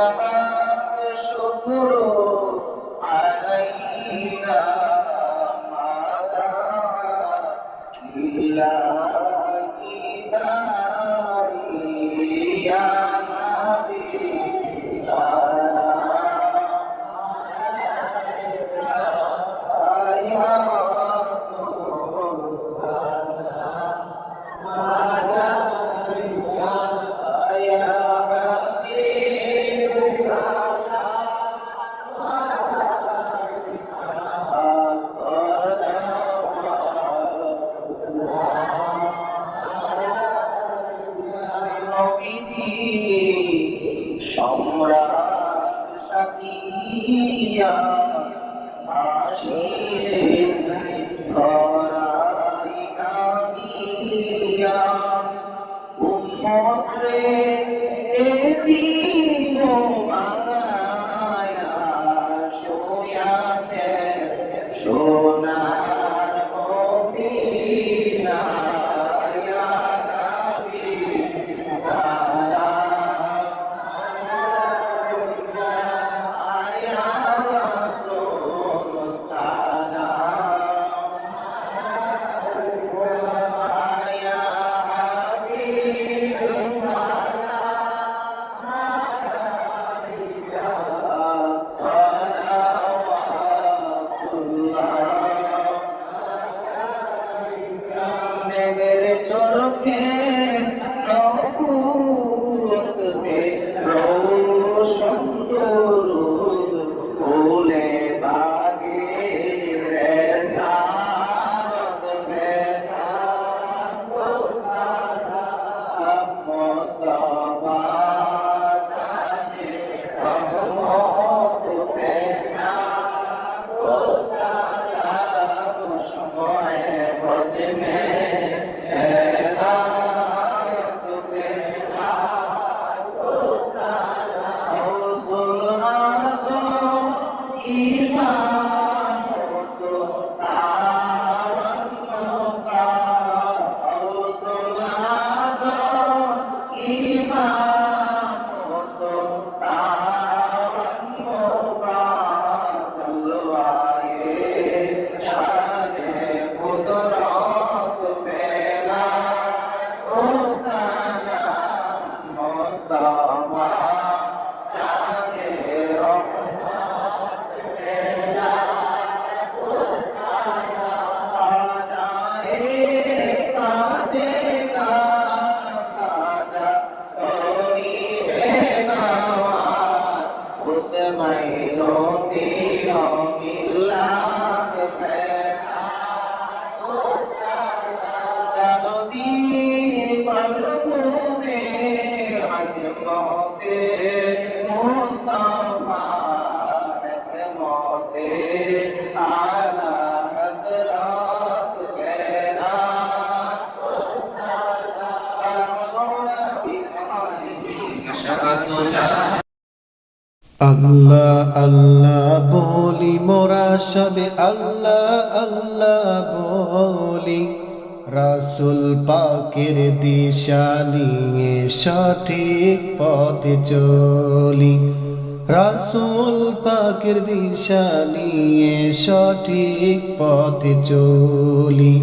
وجبت الشكر علينا ما دعا لله সাথিয়া আসিলেন আল্লাহ আল্লাহ বলি, মোরা সবে আল্লাহ আল্লাহ বলি। রাসুল পাকের দিশা নিয়ে সঠিক পথে চলি। রাসুল পাকের দিশা নিয়ে সঠিক পথে চলি।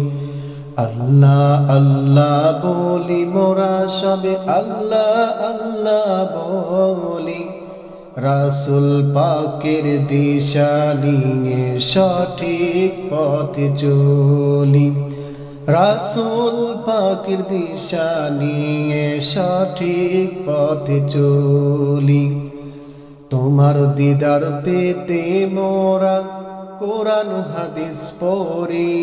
আল্লাহ আল্লাহ বলি, মোরা সবে আল্লাহ আল্লাহ বলি। রাসুল পাকের দিশা নিয়ে সঠিক পথে চলি। রাসুল পাকের দিশা নিয়ে সঠিক পথে চলি। তোমার দিদার পেতে মোরা কোরআন, হাদিস পড়ি।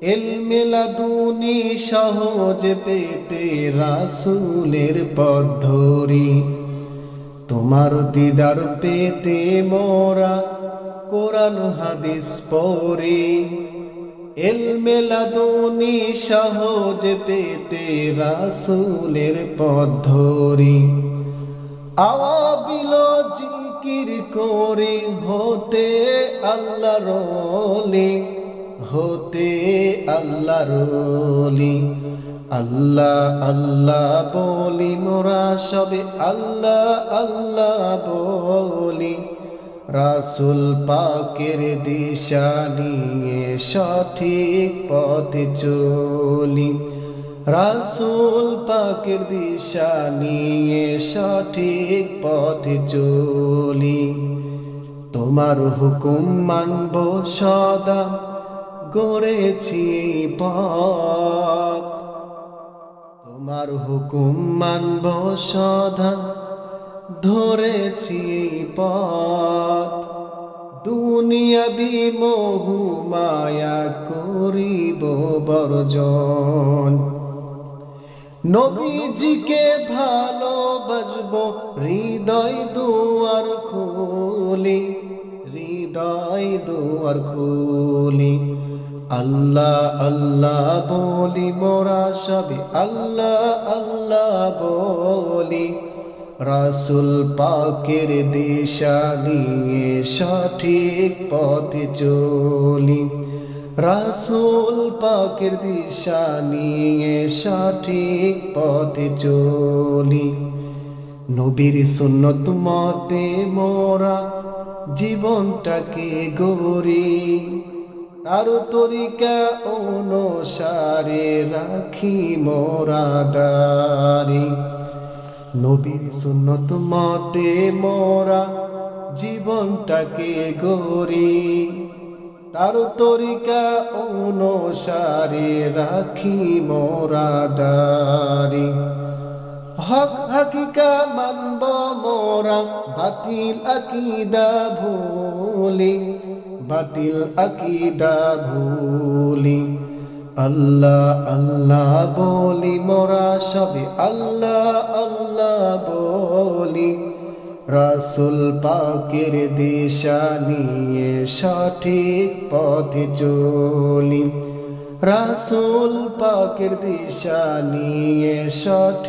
এলমেলাদুনি সহজ পেতে রাসুলের পথ ধরি। তোমার দিদার পেতে মোরা কোরআন, হাদিস পড়ি। এলমেলাদুনি সহজ পেতে রাসুলের পথ ধরি। আওয়াবিল জিকির করে হতে আল্লাহ রলি হতে আল্লাহ রলি আল্লাহ আল্লাহ বলি, মোরা সবে আল্লাহ আল্লাহ বলি। রাসুল পাকের দিশা নিয়ে সঠিক পথে চলি। রাসুল পাকের দিশা নিয়ে সঠিক পথে চলি। তোমার হুকুম মানব সদা, গড়েছি পথ। তোমার হুকুম মানব সদা, ধরেছি পথ। দুনিয়া বিমোহু, মায়া করিব বর্জন। নবীজিকে ভালোবাসব, হৃদয় দুয়ার খুলি, হৃদয় দুয়ার খুলি। আল্লাহ আল্লাহ বলি, মোরা সবে আল্লাহ আল্লাহ বলি। রাসুল পাকের দিশা নিয়ে সঠিক পথে চলি। রাসুল পাকের দিশা নিয়ে সঠিক পথে চলি। নবীর সুন্নত মতে মোরা জীবনটাকে গড়ি। তার তরিকা অনুসারে রাখি মোরা দারি নবীর সুন্নত মতে মোরা জীবনটাকে গড়ি। তার তরিকা অনুসারে রাখি মোরা দারি। হক হাকিকা মানব মোরা, বাতিল আকিদা ভুলি, বাতিল আকিদা ভুলি। আল্লাহ আল্লাহ বলি মোরা, সবে আল্লাহ আল্লাহ বলি। রাসুল পাকের দিশা নিয়ে সঠিক পথে চলি। রাসুল পাকের দিশা নিয়ে সঠিক